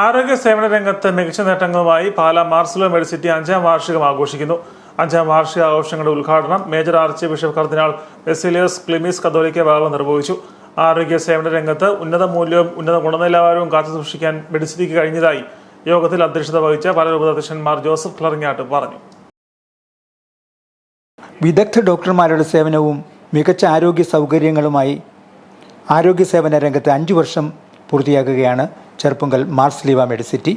ആരോഗ്യ സേവന രംഗത്ത് മികച്ച നേട്ടങ്ങളുമായി പാലാ മാർസലോ മെഡിസിറ്റി അഞ്ചാം വാർഷികം ആഘോഷിക്കുന്നു. അഞ്ചാം വാർഷിക ആഘോഷങ്ങളുടെ ഉദ്ഘാടനം മേജർ ആർച്ച് ബിഷപ്പ് കർദിനാൾ വെസിലിയസ് ക്ലിമിസ് കതോലിക്ക ബാബ നിർവഹിച്ചു. ആരോഗ്യ സേവന രംഗത്ത് ഉന്നത മൂല്യവും ഉന്നത ഗുണനിലവാരവും കാത്തു സൂക്ഷിക്കാൻ മെഡിസിറ്റിക്ക് കഴിഞ്ഞതായി യോഗത്തിൽ അധ്യക്ഷത വഹിച്ച പാലാ ഉപദേശന്മാർ ജോസഫ് ക്ലറിങ്ങാട്ട് പറഞ്ഞു. വിദഗ്ധ ഡോക്ടർമാരുടെ സേവനവും മികച്ച ആരോഗ്യ സൗകര്യങ്ങളുമായി ആരോഗ്യ സേവന രംഗത്ത് അഞ്ചു വർഷം പൂർത്തിയാക്കുകയാണ്. Cherupunkal Mars ലീവ Medicity.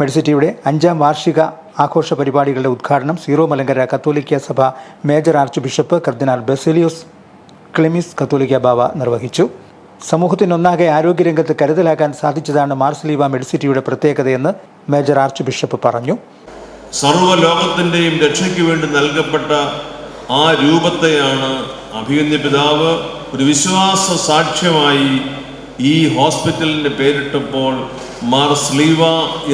മെഡിസിറ്റിയുടെ അഞ്ചാം വാർഷിക ആഘോഷ പരിപാടികളുടെ ഉദ്ഘാടനം സീറോ മലങ്കര കത്തോലിക്ക സഭ major archbishop cardinal Baselios Cleemis കത്തോലിക്ക ബാവ നിർവഹിച്ചു. സമൂഹത്തിനൊന്നാകെ ആരോഗ്യരംഗത്ത് കരുതലാക്കാൻ സാധിച്ചതാണ് മാർസ് ലീവ മെഡിസിറ്റിയുടെ പ്രത്യേകതയെന്ന് മേജർ ആർച്ച് ബിഷപ്പ് പറഞ്ഞു. സർവലോകത്തിന്റെയും രക്ഷയ്ക്ക് വേണ്ടി നൽകപ്പെട്ട ആ രൂപത്തെയാണ് അഭിഗന്യ പിതാവ് ഒരു വിശ്വാസ സാക്ഷ്യമായി ഈ ഹോസ്പിറ്റലിന്റെ പേരിട്ടപ്പോൾ മാർ സ്ലീവ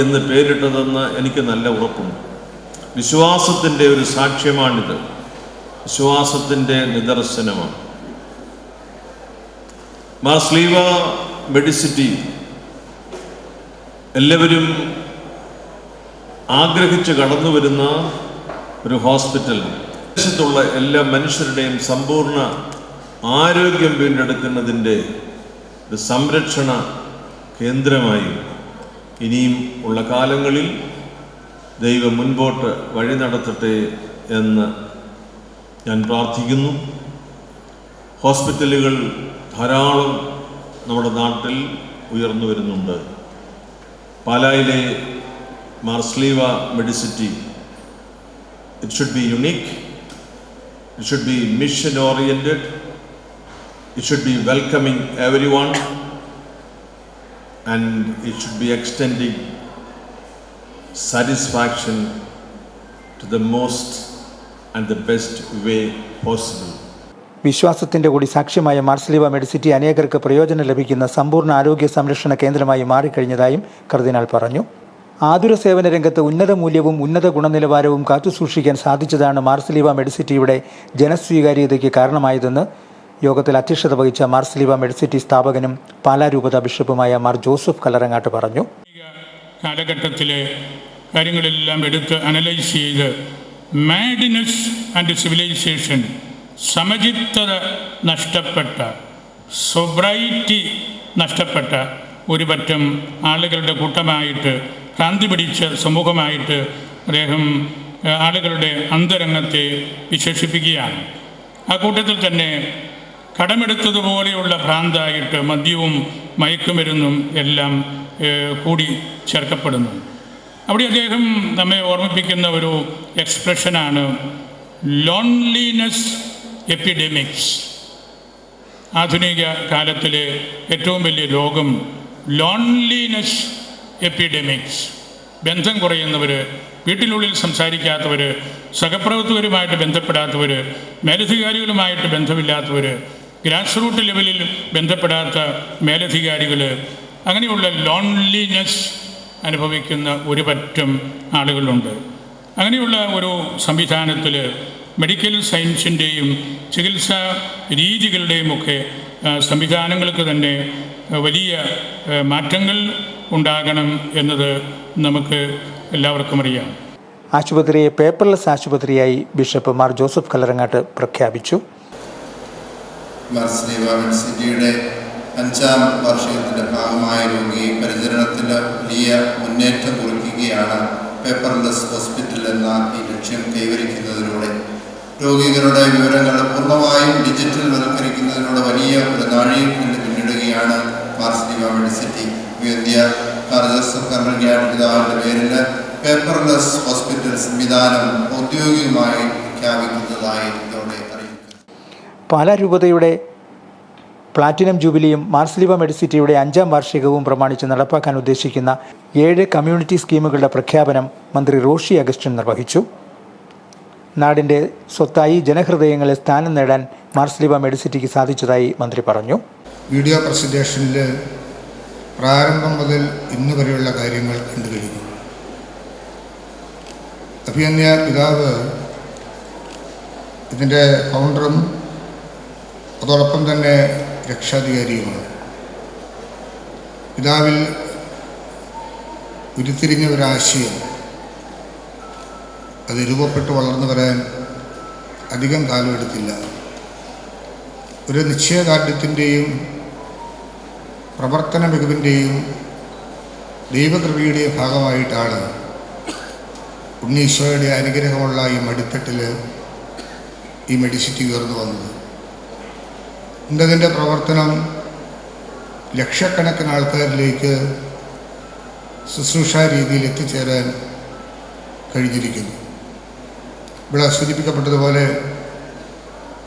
എന്ന് പേരിട്ടതെന്ന് എനിക്ക് നല്ല ഉറപ്പുണ്ട്. വിശ്വാസത്തിന്റെ ഒരു സാക്ഷ്യമാണിത്. വിശ്വാസത്തിന്റെ നിദർശനമാണ്. മാർ സ്ലീവ മെഡിസിറ്റി എല്ലാവരും ആഗ്രഹിച്ച് കടന്നു വരുന്ന ഒരു ഹോസ്പിറ്റൽ. ദേശത്തുള്ള എല്ലാ മനുഷ്യരുടെയും സമ്പൂർണ ആരോഗ്യം വീണ്ടെടുക്കുന്നതിന്റെ ഒരു സംരക്ഷണ കേന്ദ്രമായി ഇനിയും ഉള്ള കാലങ്ങളിൽ ദൈവം മുൻപോട്ട് വഴി നടത്തട്ടെ എന്ന് ഞാൻ പ്രാർത്ഥിക്കുന്നു. ഹോസ്പിറ്റലുകൾ ധാരാളം നമ്മുടെ നാട്ടിൽ ഉയർന്നു വരുന്നുണ്ട്. പാലായിലെ Marsleeva medicity it should be unique it should be mission oriented it should be welcoming everyone and it should be extending satisfaction to the most and the best way possible. വിശ്വാസത്തിന്റെ കൂടി സാക്ഷ്യമായ മാർസ്ലീവ മെഡിസിറ്റി അനേകർക്ക് പ്രയോജനം ലഭിക്കുന്ന സമ്പൂർണ ആരോഗ്യ സംരക്ഷണ കേന്ദ്രമായി മാറിക്കഴിഞ്ഞതായും കർദിനാൾ പറഞ്ഞു ആതുര സേവന രംഗത്ത് ഉന്നത മൂല്യവും ഉന്നത ഗുണനിലവാരവും കാത്തുസൂക്ഷിക്കാൻ സാധിച്ചതാണ് മാർസ്ലീവ മെഡിസിറ്റിയുടെ ജനസ്വീകാര്യതയ്ക്ക് കാരണമായതെന്ന് യോഗത്തിൽ അധ്യക്ഷത വഹിച്ച മാർസ്ലീവ മെഡ്സിറ്റി സ്ഥാപകനും പാലാരൂപത ബിഷപ്പുമായ മാർ ജോസഫ് കലറങ്ങാട്ട് പറഞ്ഞു. കാലഘട്ടത്തിലെ കാര്യങ്ങളെല്ലാം എടുത്ത് അനലൈസ് ചെയ്ത് മാഡിനസ് ആൻഡ് സിവിലൈസേഷൻ സമചിത്തത നഷ്ടപ്പെട്ട സൊബ്രൈറ്റി നഷ്ടപ്പെട്ട ഒരു പറ്റം ആളുകളുടെ കൂട്ടമായിട്ട് ക്രാന്തി പിടിച്ച സമൂഹമായിട്ട് അദ്ദേഹം ആളുകളുടെ അന്തരംഗത്തെ വിശേഷിപ്പിക്കുകയാണ്. ആ കൂട്ടത്തിൽ തന്നെ കടമെടുത്തതുപോലെയുള്ള ഭ്രാന്തായിട്ട് മദ്യവും മയക്കുമരുന്നും എല്ലാം കൂടി ചേർക്കപ്പെടുന്നു. അവിടെ അദ്ദേഹം നമ്മെ ഓർമ്മിപ്പിക്കുന്ന ഒരു എക്സ്പ്രഷനാണ് ലോൺലിനെസ് എപ്പിഡെമിക്സ്. ആധുനിക കാലത്തിലെ ഏറ്റവും വലിയ രോഗം ലോൺലിനെസ് എപ്പിഡെമിക്സ്. ബന്ധം കുറയുന്നവർ വീട്ടിനുള്ളിൽ സംസാരിക്കാത്തവർ സഹപ്രവർത്തകരുമായിട്ട് ബന്ധപ്പെടാത്തവർ മേലധികാരികളുമായിട്ട് ബന്ധമില്ലാത്തവർ ഗ്രാസ് റൂട്ട് ലെവലിൽ ബന്ധപ്പെടാത്ത മേലധികാരികൾ അങ്ങനെയുള്ള ലോൺലിനെസ് അനുഭവിക്കുന്ന ഒരു പറ്റം ആളുകളുണ്ട്. അങ്ങനെയുള്ള ഒരു സംവിധാനത്തിൽ മെഡിക്കൽ സയൻസിന്റെയും ചികിത്സാ രീതികളുടെയും ഒക്കെ സംവിധാനങ്ങൾക്ക് തന്നെ വലിയ മാറ്റങ്ങൾ ഉണ്ടാകണം എന്നത് നമുക്ക് എല്ലാവർക്കും അറിയാം. ആശുപത്രിയെ പേപ്പർലെസ് ആശുപത്രിയായി ബിഷപ്പ് മാർ ജോസഫ് കല്ലറങ്ങാട്ട് പ്രഖ്യാപിച്ചു. മർസ്ലീവ മെഡിസിറ്റിയുടെ അഞ്ചാം വാർഷികത്തിന്റെ ഭാഗമായ രോഗിയെ പരിചരണത്തിൽ വലിയ മുന്നേറ്റം കുറിക്കുകയാണ് പേപ്പർലെസ് ഹോസ്പിറ്റൽ എന്ന ഈ ലക്ഷ്യം കൈവരിക്കുന്നതിലൂടെ. രോഗികളുടെ വിവരങ്ങൾ പൂർണമായും ഡിജിറ്റൽ വൽക്കരിക്കുന്നതിലൂടെ വലിയ ഒരു നാഴികക്കല്ല് പിന്നിടുകയാണ് മാർസ്ലീവ മെഡിസിറ്റി. വിദ്യ പിതാവിന്റെ പേരിൽ പേപ്പർലെസ് ഹോസ്പിറ്റൽ സംവിധാനം ഔദ്യോഗികമായി പ്രഖ്യാപിക്കുന്നതായി ഇതോടെ രൂപതയുടെ പ്ലാറ്റിനം ജൂബിലിയും മാർസ്ലിവ മെഡിസിറ്റിയുടെ അഞ്ചാം വാർഷികവും പ്രമാണിച്ച് നടപ്പാക്കാൻ ഉദ്ദേശിക്കുന്ന ഏഴ് കമ്മ്യൂണിറ്റി സ്കീമുകളുടെ പ്രഖ്യാപനം മന്ത്രി റോഷി അഗസ്റ്റിൻ നിർവഹിച്ചു. നാടിന്റെ സ്വത്തായി ജനഹൃദയങ്ങളെ സ്ഥാനം നേടാൻ മാർസ്ലിവ മെഡിസിറ്റിക്ക് സാധിച്ചതായി മന്ത്രി പറഞ്ഞു. വീഡിയോ പ്രസന്റേഷനിൽ പ്രാരംഭം മുതൽ ഇന്ന് വരെയുള്ള കാര്യങ്ങൾ കണ്ടു കഴിഞ്ഞു അഭിയന്യ പിതാവ് ഇതിന്റെ ഫൗണ്ടറും അതോടൊപ്പം തന്നെ രക്ഷാധികാരിയുമാണ്. പിതാവിൽ ഉരുത്തിരിഞ്ഞ ഒരാശയം അത് രൂപപ്പെട്ട് വളർന്നു വരാൻ അധികം കാലമെടുത്തില്ല ഒരു നിശ്ചയദാർഢ്യത്തിന്റെയും പ്രവർത്തന മികവിന്റെയും ദൈവകൃപയുടെയും ഭാഗമായിട്ടാണ് ഉണ്ണീശോയുടെ അനുഗ്രഹമുള്ള ഈ മടിത്തട്ടിൽ ഈ മെഡിസിറ്റി ഉയർന്നു വന്നത്. ഇന്നതിന്റെ പ്രവർത്തനം ലക്ഷക്കണക്കിന് ആൾക്കാരിലേക്ക് ശുശ്രൂഷ രീതിയിൽ എത്തിച്ചേരാൻ കഴിഞ്ഞിരിക്കുന്നു. ഇവിടെ സൂചിപ്പിക്കപ്പെട്ടതുപോലെ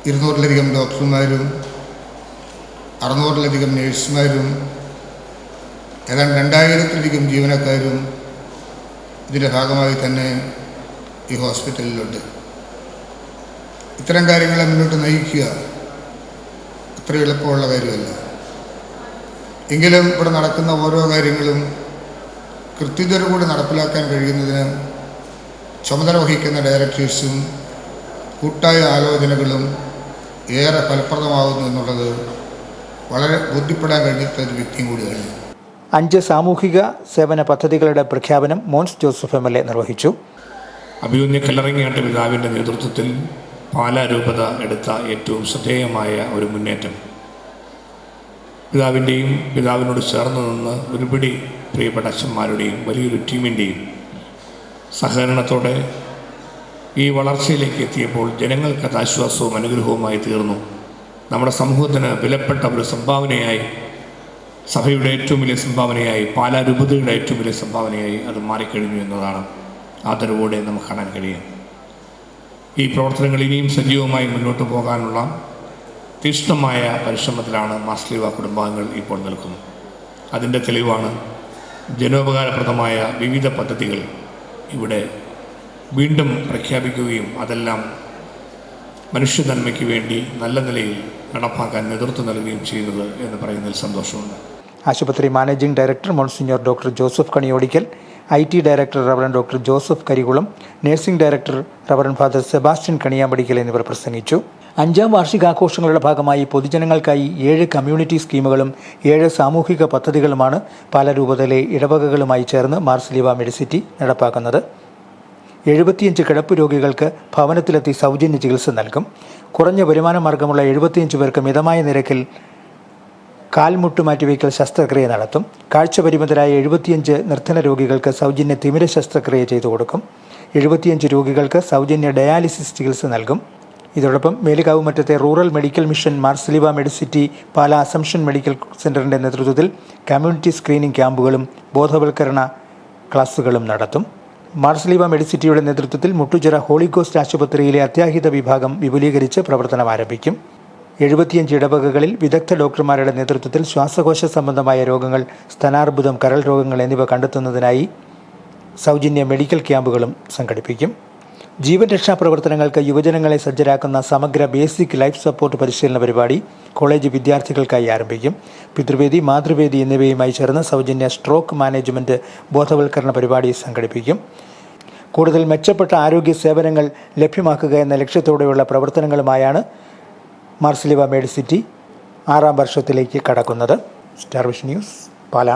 ഇരുന്നൂറിലധികം ഡോക്ടർമാരും അറുന്നൂറിലധികം നേഴ്സുമാരും ഏതാണ്ട് രണ്ടായിരത്തിലധികം ജീവനക്കാരും ഇതിന്റെ ഭാഗമായി തന്നെ ഈ ഹോസ്പിറ്റലിലുണ്ട്. ഇത്തരം കാര്യങ്ങളെ മുന്നോട്ട് നയിക്കുക അത്ര എളുപ്പമുള്ള കാര്യമല്ല. എങ്കിലും ഇവിടെ നടക്കുന്ന ഓരോ കാര്യങ്ങളും കൃത്യതയോടുകൂടി നടപ്പിലാക്കാൻ കഴിയുന്നതിന് ചുമതല വഹിക്കുന്ന ഡയറക്ടേഴ്സും കൂട്ടായ ആലോചനകളും ഏറെ ഫലപ്രദമാകുന്നു എന്നുള്ളത് വളരെ ബോധ്യപ്പെടാൻ കഴിഞ്ഞിട്ട് ഒരു വ്യക്തിയും കൂടിയാണ്. അഞ്ച് സാമൂഹിക സേവന പദ്ധതികളുടെ പ്രഖ്യാപനം Mons Joseph M L A നിർവഹിച്ചു. അഭിമന്യ കല്ലറങ്ങിയാട്ട് പിതാവിന്റെ നേതൃത്വത്തിൽ പാലാരൂപത എടുത്ത ഏറ്റവും ശ്രദ്ധേയമായ ഒരു മുന്നേറ്റം. പിതാവിന്റെയും പിതാവിനോട് ചേർന്ന് നിന്ന് ഒരുപിടി പ്രിയപ്പെട്ട അച്ഛന്മാരുടെയും വലിയൊരു ടീമിന്റെയും സഹകരണത്തോടെ ഈ വളർച്ചയിലേക്ക് എത്തിയപ്പോൾ ജനങ്ങൾക്ക് അത് ആശ്വാസവും അനുഗ്രഹവുമായി തീർന്നു. നമ്മുടെ സമൂഹത്തിന് വിലപ്പെട്ട ഒരു സംഭാവനയായി സഭയുടെ ഏറ്റവും വലിയ സംഭാവനയായി പാലാരൂപതയുടെ ഏറ്റവും വലിയ സംഭാവനയായി അത് മാറിക്കഴിഞ്ഞു എന്നതാണ്. ആദരവോടെ നമുക്ക് കാണാൻ കഴിയും ഈ പ്രവർത്തനങ്ങൾ ഇനിയും സജീവമായി മുന്നോട്ട് പോകാനുള്ള തീക്ഷ്ണമായ പരിശ്രമത്തിലാണ് മാസ്ലിവ കുടുംബാംഗങ്ങൾ ഇപ്പോൾ നിൽക്കുന്നത്. അതിന്റെ തെളിവാണ് ജനോപകാരപ്രദമായ വിവിധ പദ്ധതികൾ ഇവിടെ വീണ്ടും പ്രഖ്യാപിക്കുകയും അതെല്ലാം മനുഷ്യനന്മയ്ക്ക് വേണ്ടി നല്ല നിലയിൽ നടപ്പാക്കാൻ നേതൃത്വം നൽകുകയും ചെയ്യുന്നത് എന്ന് പറയുന്നതിൽ സന്തോഷമുണ്ട്. ആശുപത്രി managing director monsignor doctor Joseph Kaniyodickal I T director reverend doctor Joseph Karikulam nursing director reverend father Sebastian Kaniyampadickal എന്നിവർ പ്രസംഗിച്ചു. അഞ്ചാം വാർഷികാഘോഷങ്ങളുടെ ഭാഗമായി പൊതുജനങ്ങൾക്കായി ഏഴ് കമ്മ്യൂണിറ്റി സ്കീമുകളും ഏഴ് സാമൂഹിക പദ്ധതികളുമാണ് പല രൂപതയിലെ ഇടവകകളുമായി ചേർന്ന് മാർസിലിവ മെഡിസിറ്റി നടപ്പാക്കുന്നത്. എഴുപത്തിയഞ്ച് കിടപ്പ് രോഗികൾക്ക് ഭവനത്തിലെത്തി സൗജന്യ ചികിത്സ നൽകും. കുറഞ്ഞ വരുമാന മാർഗമുള്ള എഴുപത്തിയഞ്ച് പേർക്ക് മിതമായ നിരക്കിൽ കാൽമുട്ട് മാറ്റിവയ്ക്കൽ ശസ്ത്രക്രിയ നടത്തും. കാഴ്ച പരിമിതരായ എഴുപത്തിയഞ്ച് നിർധന രോഗികൾക്ക് സൗജന്യ തിമിര ശസ്ത്രക്രിയ ചെയ്തു കൊടുക്കും. എഴുപത്തിയഞ്ച് രോഗികൾക്ക് സൗജന്യ ഡയാലിസിസ് ചികിത്സ നൽകും. ഇതോടൊപ്പം Melukavu മറ്റത്തെ rural medical mission Marsleeva medicity Pala assumption medical സെന്ററിന്റെ നേതൃത്വത്തിൽ കമ്മ്യൂണിറ്റി സ്ക്രീനിംഗ് ക്യാമ്പുകളും ബോധവൽക്കരണ ക്ലാസുകളും നടത്തും. മാർസലിവ മെഡിസിറ്റിയുടെ നേതൃത്വത്തിൽ മുട്ടുചിറ ഹോളിഗോസ്റ്റ് ആശുപത്രിയിലെ അത്യാഹിത വിഭാഗം വിപുലീകരിച്ച് പ്രവർത്തനം ആരംഭിക്കും എഴുപത്തിയഞ്ച് ഇടവകകളിൽ വിദഗ്ധ ഡോക്ടർമാരുടെ നേതൃത്വത്തിൽ ശ്വാസകോശ സംബന്ധമായ രോഗങ്ങൾ സ്തനാർബുദം കരൾ രോഗങ്ങൾ എന്നിവ കണ്ടെത്തുന്നതിനായി സൗജന്യ മെഡിക്കൽ ക്യാമ്പുകളും സംഘടിപ്പിക്കും. ജീവൻ രക്ഷാ പ്രവർത്തനങ്ങൾക്ക് യുവജനങ്ങളെ സജ്ജരാക്കുന്ന സമഗ്ര ബേസിക് ലൈഫ് സപ്പോർട്ട് പരിശീലന പരിപാടി കോളേജ് വിദ്യാർത്ഥികൾക്കായി ആരംഭിക്കും. പിതൃവേദി മാതൃവേദി എന്നിവയുമായി ചേർന്ന് സൗജന്യ സ്ട്രോക്ക് മാനേജ്മെന്റ് ബോധവൽക്കരണ പരിപാടി സംഘടിപ്പിക്കും. കൂടുതൽ മെച്ചപ്പെട്ട ആരോഗ്യ സേവനങ്ങൾ ലഭ്യമാക്കുക എന്ന ലക്ഷ്യത്തോടെയുള്ള പ്രവർത്തനങ്ങളുമായാണ് മാർസിലിവ മെഡിസിറ്റി ആറാം വർഷത്തിലേക്ക് കടക്കുന്നത്. സ്റ്റാർവിഷ് ന്യൂസ് പാലാ.